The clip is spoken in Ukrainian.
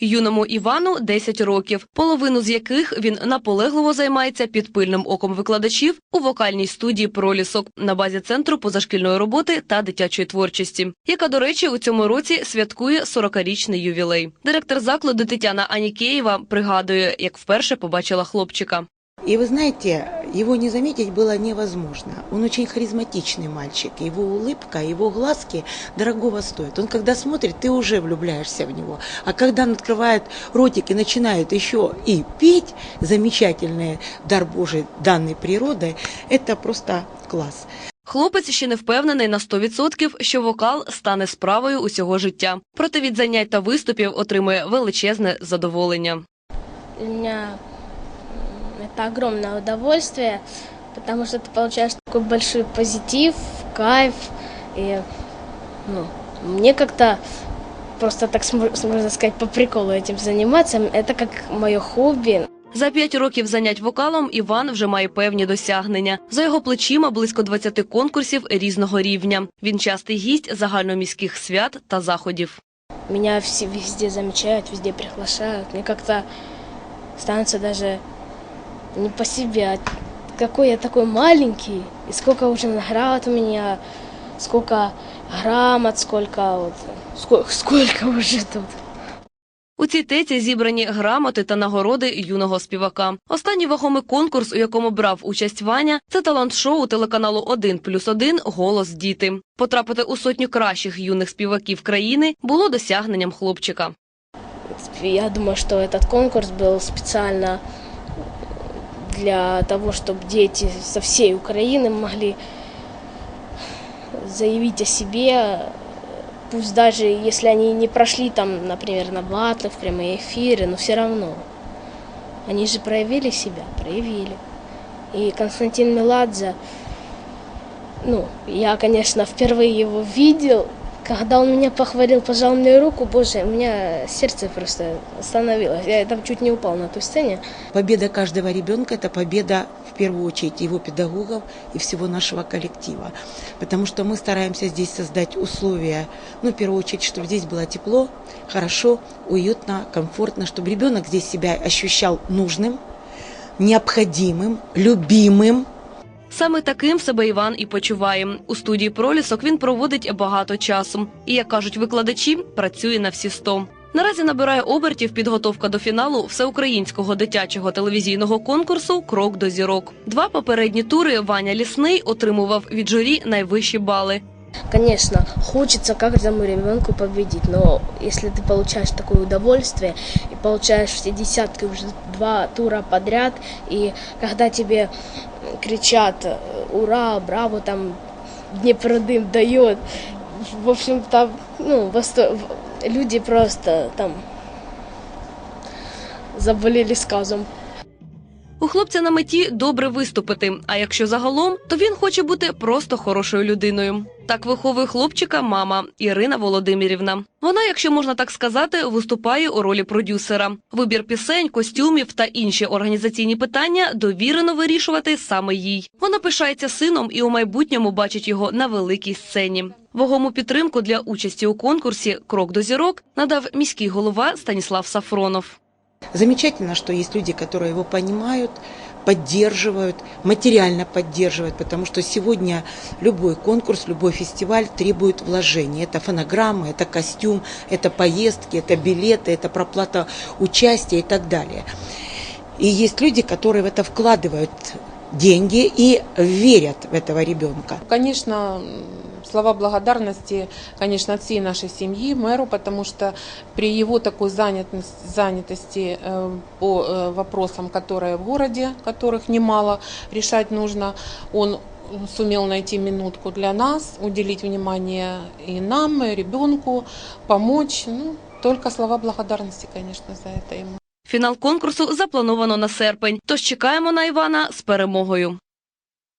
Юному Івану 10 років, половину з яких він наполегливо займається під пильним оком викладачів у вокальній студії Пролісок на базі центру позашкільної роботи та дитячої творчості, яка, до речі, у цьому році святкує 40-річний ювілей. Директор закладу Тетяна Анікеєва пригадує, як вперше побачила хлопчика. И вы знаете, его не заметить было невозможно. Он очень харизматичный мальчик. Его улыбка, его глазки дорогого стоят. Он когда смотрит, ты уже влюбляешься в него. А когда он открывает ротик и начинает еще и петь, замечательный дар Божий, данный природой, это просто класс. Хлопець ще не впевнений на 100%, що вокал стане справою усього життя. Проте від занять та виступів отримує величезне задоволення. Для меня м, это огромное удовольствие, потому что ты получаешь такой большой позитив, кайф. И ну, мне как-то просто так, см- можно сказать, по приколу этим заниматься. Это как мое хобби. За п'ять років занять вокалом Іван вже має певні досягнення. За його плечима близько 20 конкурсів різного рівня. Він частий гість загальноміських свят та заходів. Меня все везде замечают, везде приглашают. Мне как-то становится даже не по себе. Какой я такой маленький, и сколько уже наград у меня, сколько грамот, сколько вот, сколько, сколько уже тут. У цій теці зібрані грамоти та нагороди юного співака. Останній вагомий конкурс, у якому брав участь Ваня, це талант-шоу телеканалу «1 плюс 1. Голос діти. Потрапити у сотню кращих юних співаків країни було досягненням хлопчика. Я думаю, что этот конкурс был специально для того, чтобы дети со всей Украины могли заявить о себе, пусть даже если они не прошли там, например, на батлы, в прямые эфиры, но все равно. Они же проявили себя, проявили. И Константин Меладзе, ну, я, конечно, впервые его видел, когда он меня похвалил, пожал мне руку, боже, у меня сердце просто остановилось. Я там чуть не упал на той сцене. Победа каждого ребенка – это победа в первую очередь его педагогов и всего нашего коллектива. Потому что мы стараемся здесь создать условия, ну, в первую очередь, чтобы здесь было тепло, хорошо, уютно, комфортно, чтобы ребенок здесь себя ощущал нужным, необходимым, любимым, Саме таким себе Іван і почуває. У студії пролісок він проводить багато часу. І, як кажуть викладачі, працює на всі сто. Наразі набирає обертів підготовка до фіналу всеукраїнського дитячого телевізійного конкурсу Крок до зірок. Два попередні тури Ваня Лісний отримував від журі найвищі бали. Конечно, хочется каждому ребенку победить, но если ты получаешь такое удовольствие и получаешь все десятки уже два тура подряд, и когда тебе кричат э, «Ура! Браво!» там Днепродым дает, в общем, там, ну, восто- люди просто там заболели сказом. У хлопця на меті добре виступити. А якщо загалом, то він хоче бути просто хорошою людиною. Так виховує хлопчика мама Ірина Володимирівна. Вона, якщо можна так сказати, виступає у ролі продюсера. Вибір пісень, костюмів та інші організаційні питання довірено вирішувати саме їй. Вона пишається сином і у майбутньому бачить його на великій сцені. Вагому підтримку для участі у конкурсі Крок до зірок надав міський голова Станіслав Сафронов. Замечательно, что есть люди, которые его понимают, поддерживают, материально поддерживают, потому что сегодня любой конкурс, любой фестиваль требует вложений. Это фонограммы, это костюм, это поездки, это билеты, это проплата участия и так далее. И есть люди, которые в это вкладывают деньги и верят в этого ребенка. Конечно, слова благодарности, конечно, от всей нашей семьи, мэру, потому что при его такой занятос- занятости э, по э, вопросам, которые в городе, которых немало, решать нужно, он сумел найти минутку для нас, уделить внимание и нам, и ребенку, помочь. Ну, только слова благодарности, конечно, за это ему. Фінал конкурсу заплановано на серпень. Тож чекаємо на Івана з перемогою.